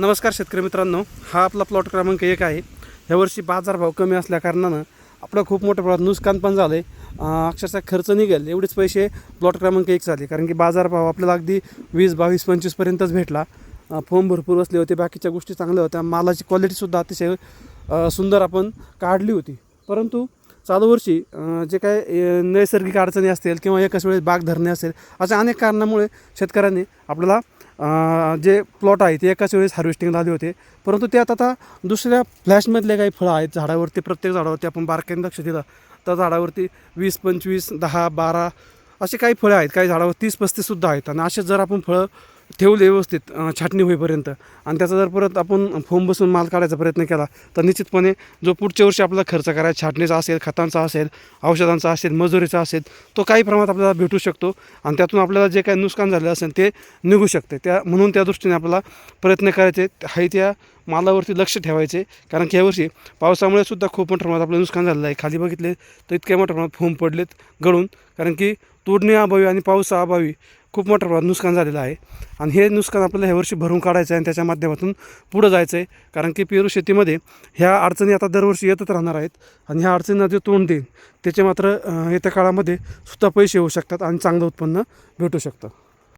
नमस्कार शेतकरी मित्रांनो हा आपला प्लॉट क्रमांक एक आहे. यावर्षी बाजारभाव कमी असल्याकारणानं आपलं खूप मोठं प्रमाणात नुकसान पण झालं आहे अक्षरशः खर्च निघेल एवढेच पैसे प्लॉट क्रमांक एक झाले. कारण की बाजारभाव आपल्याला अगदी वीस बावीस पंचवीसपर्यंतच भेटला. फॉर्म भरपूर बसले होते बाकीच्या गोष्टी चांगल्या होत्या. मालाची क्वालिटीसुद्धा अतिशय सुंदर आपण काढली होती. परंतु चालू वर्षी जे काय नैसर्गिक अडचणी असतील किंवा एकाच वेळेस बाग धरणे असेल अशा अनेक कारणामुळे शेतकऱ्यांनी आपल्याला जे प्लॉट आहे ते एकाच वेळेस हार्वेस्टिंगला आले होते. परंतु त्यात आता दुसऱ्या फ्लॅशमधले काही फळं आहेत झाडावरती प्रत्येक झाडावरती आपण बारकाईने लक्ष दिलं तर झाडावरती वीस पंचवीस दहा बारा असे काही फळं आहेत काही झाडावर तीस पस्तीससुद्धा आहेत. आणि असे जर आपण फळं ठेवले व्यवस्थित छाटणी होईपर्यंत. आणि त्याचा जर परत आपण फोम बसून माल काढायचा प्रयत्न केला तर निश्चितपणे जो पुढच्या वर्षी आपला खर्च करायचा छाटणीचा असेल खतांचा असेल औषधांचा असेल मजुरीचा असेल तो काही प्रमाणात आपल्याला भेटू शकतो. आणि त्यातून आपल्याला जे काही नुकसान झालेलं असेल ते निघू शकते. त्या म्हणून त्या दृष्टीने आपल्याला प्रयत्न करायचे. हाय त्या मालावरती लक्ष ठेवायचे. कारण की यावर्षी पावसामुळे सुद्धा खूप मोठ्या प्रमाणात आपलं नुकसान झालेलं आहे. खाली बघितले तर इतक्या मोठ्या प्रमाणात फोम पडलेत गळून. कारण की तोडणी अभावी आणि पावसाअभावी खूप मोठ्या प्रमाणात नुकसान झालेलं आहे. आणि हे नुकसान आपल्याला ह्यावर्षी भरून काढायचं आहे आणि त्याच्या माध्यमातून पुढं जायचं आहे. कारण की पेरू शेतीमध्ये ह्या अडचणी आता दरवर्षी येतच राहणार आहेत आणि ह्या अडचणींना जे तोंड देईल त्याचे मात्र येत्या काळामध्ये सुद्धा पैसे होऊ शकतात आणि चांगलं उत्पन्न भेटू शकतं.